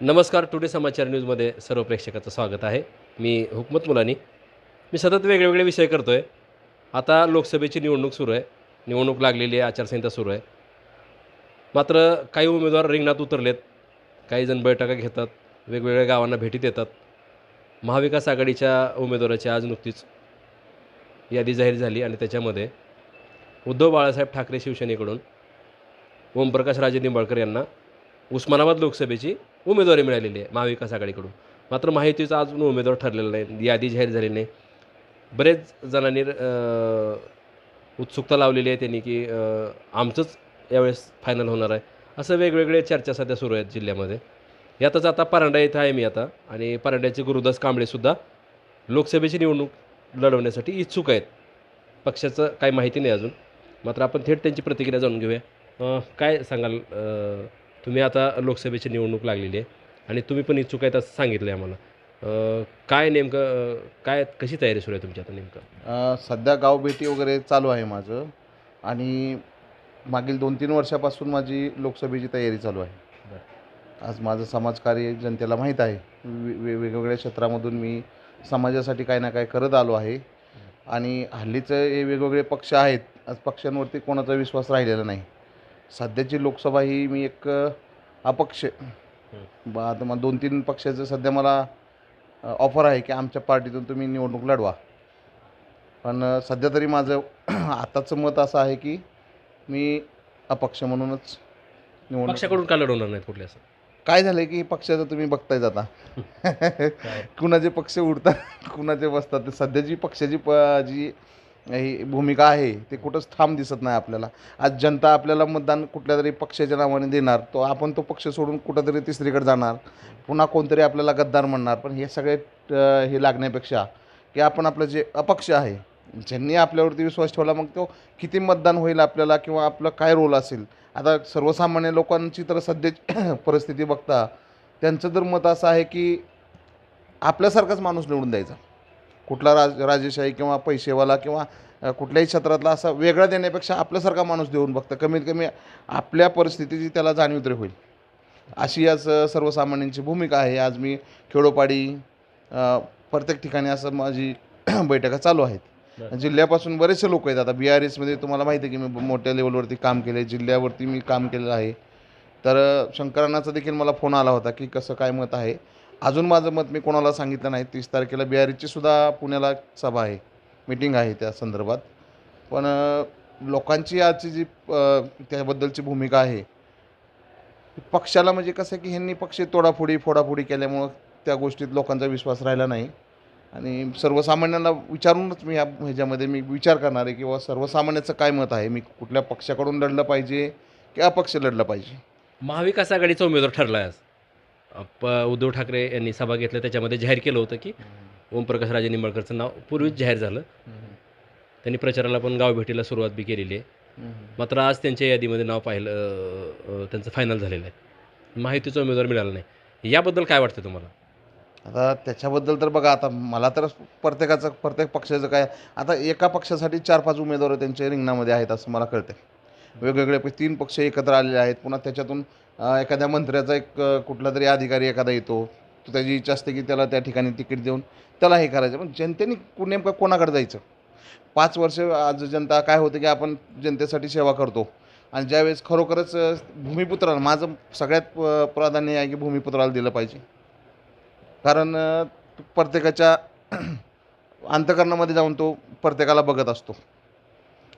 नमस्कार टुडे समाचार न्यूजमध्ये सर्व प्रेक्षकाचं स्वागत आहे. मी हुकमत मुलानी. मी सतत वेगवेगळे विषय करतो आहे आता लोकसभेची निवडणूक सुरू आहे. निवडणूक लागलेली आहे आचारसंहिता सुरू आहे. मात्र काही उमेदवार रिंगणात उतरलेत. काही जण बैठका घेतात. वेगवेगळ्या गावांना भेटी देतात. महाविकास आघाडीच्या उमेदवाराची आज नुकतीच यादी जाहीर झाली आणि त्याच्यामध्ये उद्धव बाळासाहेब ठाकरे शिवसेनेकडून ओमप्रकाश राजे निंबाळकर यांना उस्मानाबाद लोकसभेची उमेदवारी मिळालेली आहे महाविकास आघाडीकडून. मात्र माहितीचा अजून उमेदवार ठरलेला नाही. यादी जाहीर झाली नाही. बरेच जणांनी उत्सुकता लावलेली आहे त्यांनी की आमचंच यावेळेस फायनल होणार आहे. असं वेगवेगळे चर्चा सध्या सुरू आहेत जिल्ह्यामध्ये. यातच आता परांडा इथं आहे मी आता. आणि परांड्याचे गुरुदास कांबळेसुद्धा लोकसभेची निवडणूक लढवण्यासाठी इच्छुक आहेत. पक्षाचं काही माहिती नाही अजून. मात्र आपण थेट त्यांची प्रतिक्रिया जाणून घेऊया. काय सांगाल तुम्ही आता लोकसभेची निवडणूक लागलेली आहे आणि तुम्ही पण इच्छुक आहेत असं सांगितलं आहे आम्हाला काय नेमकं काय कशी तयारी सुरू आहे तुमची आता नेमकं? सध्या गावभेटी वगैरे चालू आहे माझं आणि मागील दोन तीन वर्षापासून माझी लोकसभेची तयारी चालू आहे. आज माझं समाजकार्य जनतेला माहीत आहे. वेगवेगळ्या क्षेत्रामधून मी समाजासाठी काही ना काही करत आलो आहे आणि हल्लीचं हे वेगवेगळे पक्ष आहेत आज पक्षांवरती कोणाचा विश्वास राहिलेला नाही. सध्याची लोकसभा ही मी एक अपक्ष. ब- आता मग दोन तीन पक्षाचं सध्या मला ऑफर आहे की आमच्या पार्टीतून तुम्ही निवडणूक लढवा. पण सध्या तरी माझं आताचं मत असं आहे की मी अपक्ष म्हणूनच निवडणूक पक्षाकडून का लढवणार नाहीत कुठले असं? काय झालं की पक्षाचं तुम्ही बघतायच आता कुणाचे पक्ष उडतात कुणाचे बसतात. ते सध्याची पक्षाची प जी ही भूमिका आहे ते कुठंच थांब दिसत नाही आपल्याला. आज जनता आपल्याला मतदान कुठल्या तरी पक्षाच्या नावाने देणार तो आपण तो पक्ष सोडून कुठंतरी तिसरीकडे जाणार पुन्हा कोणतरी आपल्याला गद्दार म्हणणार. पण हे सगळे हे लागण्यापेक्षा की आपण आपलं जे अपक्ष आहे ज्यांनी आपल्यावरती विश्वास ठेवला मग तो किती मतदान होईल आपल्याला किंवा आपलं काय रोल असेल? आता सर्वसामान्य लोकांची तर सध्याची परिस्थिती बघता त्यांचं तर मत असं आहे की आपल्यासारखाच माणूस निवडून द्यायचा. कुठला राज राजेशाही किंवा पैसेवाला किंवा कुठल्याही क्षेत्रातला असा वेगळा देण्यापेक्षा आपल्यासारखा माणूस देऊन बघतं. कमीत कमी आपल्या परिस्थितीची त्याला जाणीव तरी होईल. अशी आज सर्वसामान्यांची भूमिका आहे. आज मी खेडोपाडी प्रत्येक ठिकाणी असं माझी बैठका चालू आहेत. जिल्ह्यापासून बरेचसे लोक आहेत आता बी आर एसमध्ये तुम्हाला माहिती आहे की मी मोठ्या लेवलवरती काम केलं आहे जिल्ह्यावरती मी काम केलेलं आहे. तर शंकरांनाचा देखील मला फोन आला होता की कसं काय मत आहे. अजून माझं मत मी कोणाला सांगितलं नाही तीस तारखेला बिहारीची सुद्धा पुण्याला सभा आहे मीटिंग आहे त्या संदर्भात. पण लोकांची आजची जी त्याबद्दलची भूमिका आहे पक्षाला म्हणजे कसं की ह्यांनी पक्ष तोडाफोडी फोडाफोडी केल्यामुळं त्या गोष्टीत लोकांचा विश्वास राहिला नाही. आणि सर्वसामान्यांना विचारूनच मी या ह्याच्यामध्ये मी विचार करणार आहे किंवा सर्वसामान्याचं काय मत आहे मी कुठल्या पक्षाकडून लढलं पाहिजे की अपक्ष लढलं पाहिजे? महाविकास आघाडीचा उमेदवार ठरला आहे प उद्धव ठाकरे यांनी सभा घेतल्या त्याच्यामध्ये जाहीर केलं होतं की ओमप्रकाश राजे निंबाळकरचं नाव पूर्वीच जाहीर झालं. त्यांनी प्रचाराला पण गावभेटीला सुरुवात बी केलेली आहे. मात्र आज त्यांच्या यादीमध्ये नाव पाहिलं त्यांचं फायनल झालेलं आहे. माहितीचा उमेदवार मिळाला नाही. याबद्दल काय वाटतं तुम्हाला? आता त्याच्याबद्दल तर बघा आता मला तर प्रत्येकाचं प्रत्येक पक्षाचं काय आता एका पक्षासाठी चार पाच उमेदवार त्यांच्या रिंगणामध्ये आहेत असं मला कळतं वेगवेगळे प- तीन पक्ष एकत्र आलेले आहेत. पुन्हा त्याच्यातून एखाद्या मंत्र्याचा एक कुठला तरी अधिकारी एखादा येतो. तो त्याची इच्छा असते की त्याला त्या ठिकाणी तिकीट देऊन त्याला हे करायचं. पण जनतेने नेमकं कोणाकडे जायचं? पाच वर्ष आज जनता काय होतं की आपण जनतेसाठी सेवा करतो. आणि ज्यावेळेस खरोखरच भूमिपुत्राला माझं सगळ्यात प्राधान्य आहे की भूमिपुत्राला दिलं पाहिजे. कारण प्रत्येकाच्या अंतकरणामध्ये जाऊन तो प्रत्येकाला बघत असतो.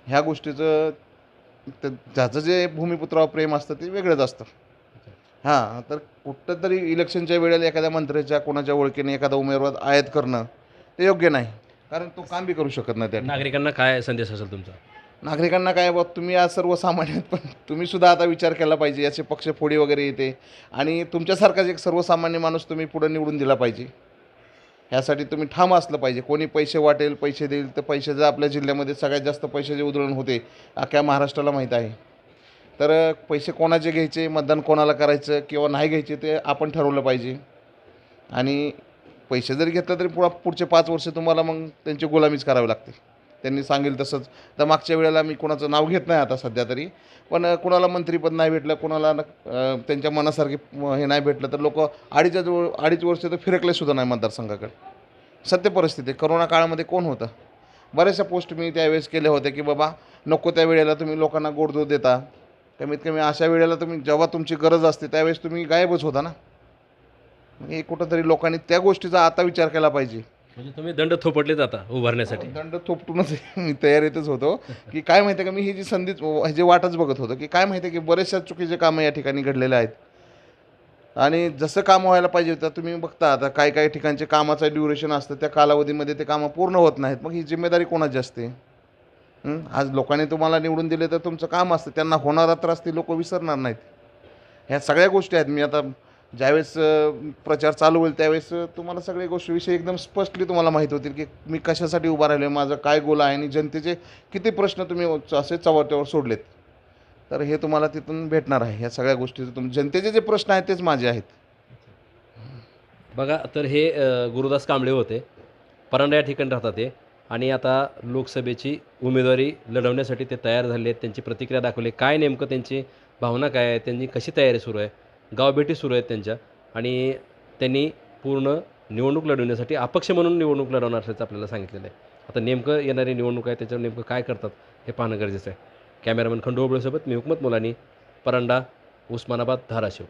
ह्या गोष्टीचं ते- ज्याचं जे भूमिपुत्रावर प्रेम असतं ते वेगळंच असतं. हां तर कुठं तरी इलेक्शनच्या वेळेला एखाद्या मंत्र्याच्या कोणाच्या ओळखीने एखादा उमेदवार आयात करणं ते योग्य नाही. कारण तो काम बी करू शकत नाही त्या नागरिकांना काय संदेश असेल तुमचा? नागरिकांना काय बघ तुम्ही आज सर्वसामान्य आहेत, पण तुम्ही सुद्धा आता विचार केला पाहिजे याचे पक्ष फोडी वगैरे येते. आणि तुमच्यासारखाच एक सर्वसामान्य माणूस तुम्ही पुढे निवडून दिला पाहिजे. ह्यासाठी तुम्ही ठाम असलं पाहिजे. कोणी पैसे वाटेल पैसे देईल तर पैशाचं आपल्या जिल्ह्यामध्ये सगळ्यात जास्त पैशाचे उधळण होते अख्ख्या महाराष्ट्राला माहीत आहे. तर पैसे कोणाचे घ्यायचे मतदान कोणाला करायचं किंवा नाही घ्यायचे ते आपण ठरवलं पाहिजे. आणि पैसे जरी घेतलं तरी पुढं पुढचे पाच वर्ष तुम्हाला मग त्यांची गुलामीच करावी लागते. त्यांनी सांगेल तसंच. तर मागच्या वेळेला मी कोणाचं नाव घेत नाही आता सध्या तरी. पण कुणाला कोणाला मंत्रीपद नाही भेटलं कोणाला त्यांच्या मनासारखे हे नाही भेटलं तर लोक अडीच अडीच वर्ष तर फिरकले सुद्धा नाही मतदारसंघाकडे. सत्य परिस्थिती करोना काळामध्ये कोण होतं? बऱ्याचशा पोस्ट मी त्यावेळेस केल्या होत्या की बाबा नको त्या वेळेला तुम्ही लोकांना गोडदूध देता. कमीत कमी अशा वेळेला तुम्ही जेव्हा तुमची गरज असते त्यावेळेस तुम्ही गायबच होता ना? हे कुठंतरी लोकांनी त्या गोष्टीचा आता विचार केला पाहिजे. म्हणजे तुम्ही दंड थोपटले जाता उभारण्यासाठी. हो, दंड थोपटूनच मी तयारीतच होतो. की काय माहिती आहे का मी ही जी संधी हे वाटच बघत होतो की काय माहिती आहे की बरेचशा चुकीचे कामं या ठिकाणी घडलेले आहेत. आणि जसं काम व्हायला पाहिजे होतं तुम्ही बघता आता काही काही ठिकाणचे कामाचं ड्युरेशन असतं त्या कालावधीमध्ये ते कामं पूर्ण होत नाहीत. मग ही जिम्मेदारी कोणाची असते? आज लोकांनी तुम्हाला निवडून दिले तर तुमचं काम असतं त्यांना होणारा त्रास ते लोक विसरणार नाहीत. ह्या सगळ्या गोष्टी आहेत. मी आता ज्यावेळेस प्रचार चालू होईल त्यावेळेस तुम्हाला सगळ्या गोष्टीविषयी एकदम स्पष्टली तुम्हाला माहीत होतील की मी कशासाठी उभा राहिलो माझं काय गोल आहे आणि जनतेचे किती प्रश्न तुम्ही असे चव्हाट्यावर सोडलेत. तर हे तुम्हाला तिथून भेटणार आहे. या सगळ्या गोष्टीचं तुम जनतेचे जे प्रश्न आहेत तेच माझे आहेत. बघा तर हे गुरुदास कांबळे होते. परांडा या ठिकाणी राहतात ते. आणि आता लोकसभेची उमेदवारी लढवण्यासाठी ते तयार झाले आहेत. त्यांची प्रतिक्रिया दाखवली काय नेमकं त्यांची भावना काय आहे? त्यांची कशी तयारी सुरू आहे? गावभेटी सुरू आहेत त्यांच्या. आणि त्यांनी पूर्ण निवडणूक लढवण्यासाठी अपक्ष म्हणून निवडणूक लढवणार असल्याचं आपल्याला सांगितलेलं आहे. आता नेमकं येणारी निवडणूक आहे त्याच्यावर नेमकं काय करतात हे पाहणं गरजेचं आहे. कॅमेरामॅन खंडोबळेसोबत मी हुकमत मुलानी परांडा उस्मानाबाद धाराशिव.